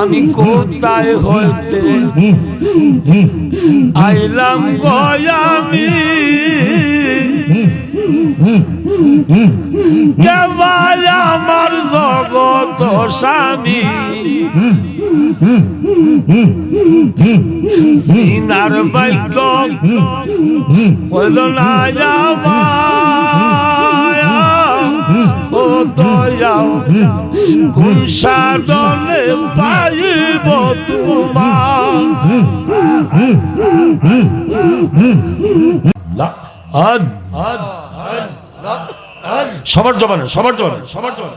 আমি কোথায় হইতে আইলাম গয়ামি আমার জগত স্বামী। সিনার বাক্য হইল না যাওয়া ও দয়া কোন সাধনে পাইব তোমার সবার জবানে সবার জবানে সবার জবানে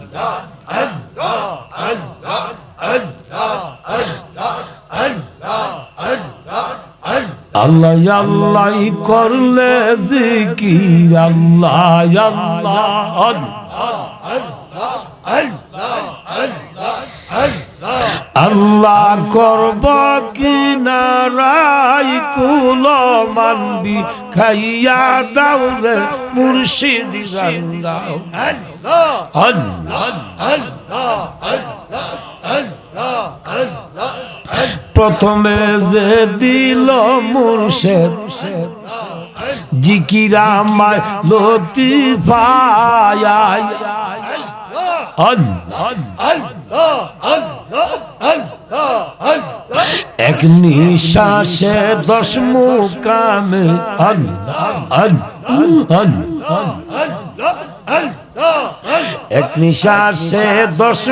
আল্লাহ আল্লাহ করলে জিকির, আল্লাহ আল্লাহ। আল্লাহ করব কি নারাই কুল মানবি, খাইয়া দাও রে মুর্শিদ জান আল্লাহ আল্লাহ আল্লাহ আল্লাহ। প্রথমে যে দিল মুর্শেদ জিকিরা মায় লতি পায় এক নিঃশ্বাসে দশ মুকামে। এক দশ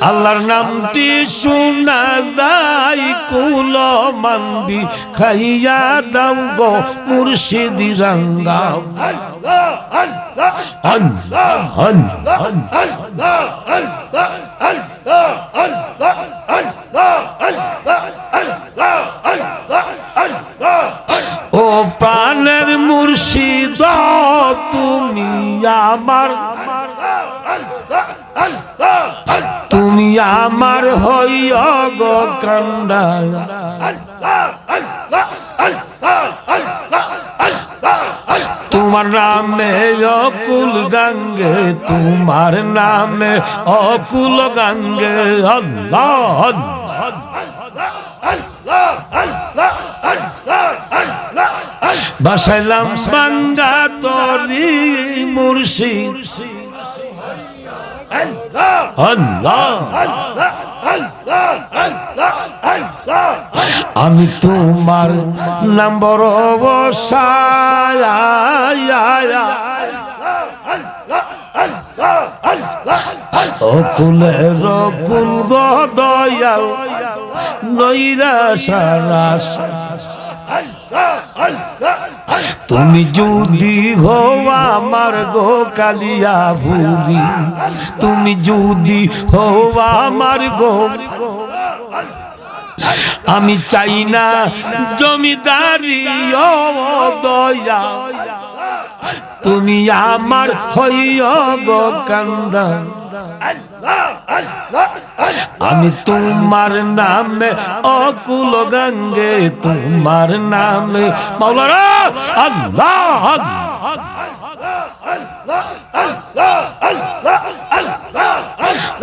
আল্লাহর নামটি শোনা যায় কুল মানবি খাইয়া দাও গো মুর্শিদি আল্লাহ ও আমার হইয় গো কান্ডা। তোমার নামে অকুল গঙ্গে, তোমার নামে অকুল গঙ্গে। আল্লাহ বাসাইলাম বাঙ্গা তরি আল্লাহ আমি তোমার নম্বর অকুল গদয়াল নৈরা সারা তুমি যদি হো আমার গো কালিয়া ভুলি তুমি যদি হো আমার গো আমি চাই না জমিদারি ও দয়া। তুমি আমার হইয় গো কান্দা। আমি তোমার নামে অকুল গঙ্গে, তোমার নামে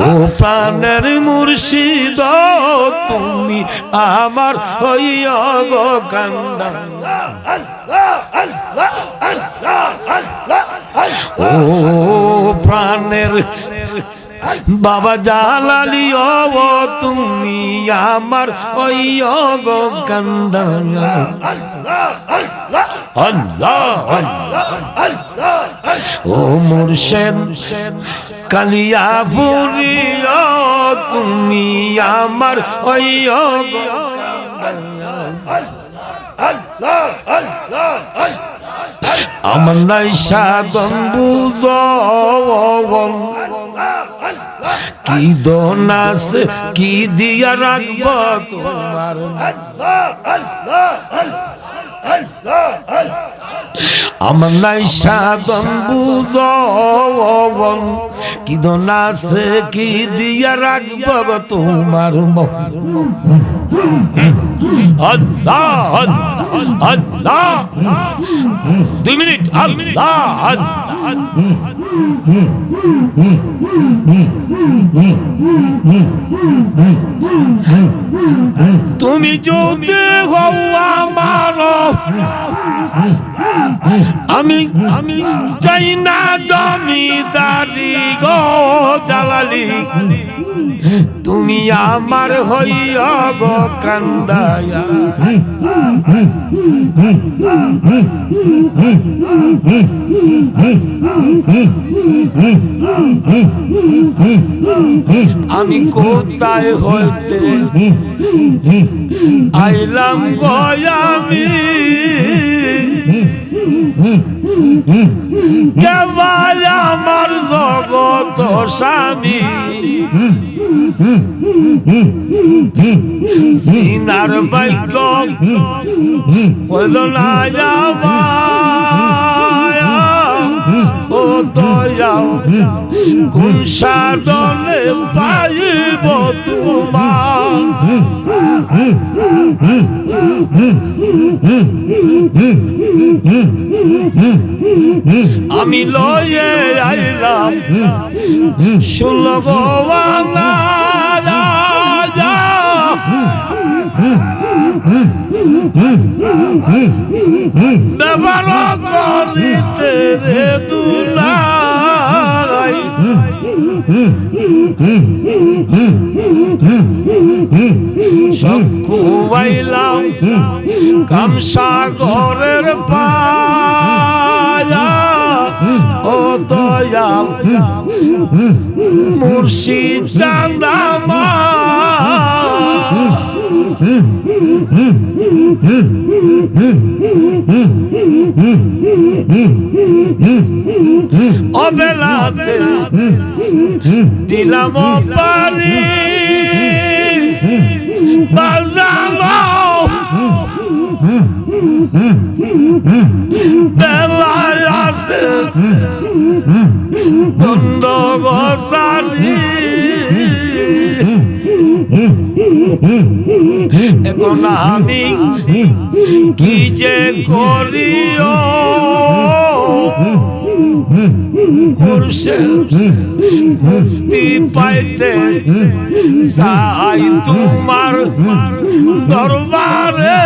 ও প্রাণের মুর্শিদ, তুমি আমার হইয় ও প্রাণের বাবা জালালি, ও তুমি আমার ওই গো কান্ডা আল্লাহ ও মুর্শেদ কালিয়া পুরি তুমি আমার ওই গো আমার নাই বুঝন কি দন আছে কি দিয়া রাখব তোমার আমার নাই সাধন বুঝন কি দন আছে কি দিয়া রাখব তোমার দুই মিনিট আল্লাহ আল্লাহ। তুমি যদি হও আমার আমি আমি চাই না জমিদারি গো জালালি। তুমি আমার হইয়া গো কান্দায়া। আমি কোথায় হইতে আইলাম গয়ামি কেবাল আমার জগত স্বামী। সিনার বাইক হইল না আমার। ও দয়া কোন সাধনে পাইব তোমার। আমি লয়ে আইলাম শুনল গোয়ানা ব্যবহার করিতে রে দুলাই সকুয়াইলাম কামসা ঘরের পায়া ও দয়াল মুর্শিদ চান্দামা অবেলাতে দিলাম পারি। বাজানো এখন আমি কি যে করিও মুক্তি পাইতে চাই তোমার দরবারে।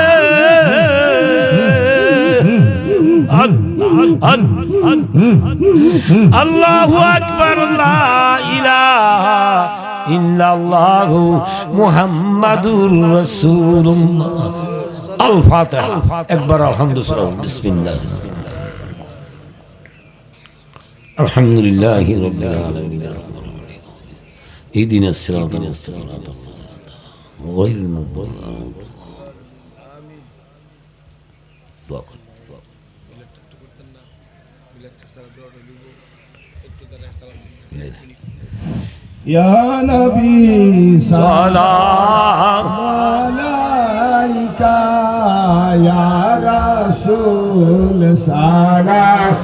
আল্লাহু আকবার লা ইলাহা ইল্লাল্লাহু মুহাম্মাদুর রাসূলুল্লাহ আল ফাতিহা একবার আলহামদুলিল্লাহ বিসমিল্লাহ الحمد لله رب العالمين اهدنا الصراط المستقيم غير المغضوب يا نبي سلام سلام عليك يا رسول سلام